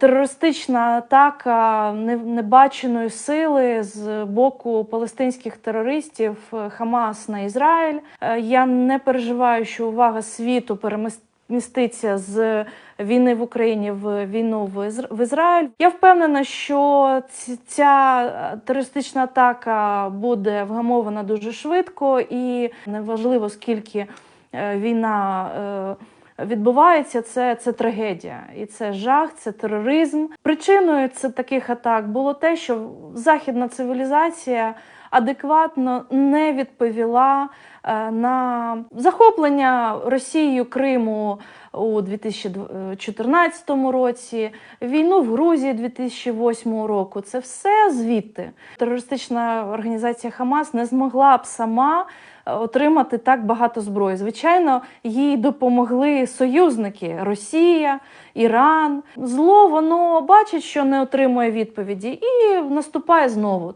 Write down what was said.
терористична атака небаченої сили з боку палестинських терористів е, Хамас на Ізраїль. Е, Я не переживаю, що увага світу переміститься з війни в Україні в війну в Ізраїль. Я впевнена, що ця е, терористична атака буде вгамована дуже швидко, і неважливо скільки війна. Відбувається це, це трагедія, і це жах, це тероризм. Причиною це таких атак було те, що західна цивілізація адекватно не відповіла е, на захоплення Росією Криму у 2014 році, війну в Грузії 2008 року. Це все звідти. Терористична організація Хамас не змогла б сама е, отримати так багато зброї. Звичайно, їй допомогли союзники Росія, Іран. Зло воно бачить, що не отримує відповіді, і наступає знову.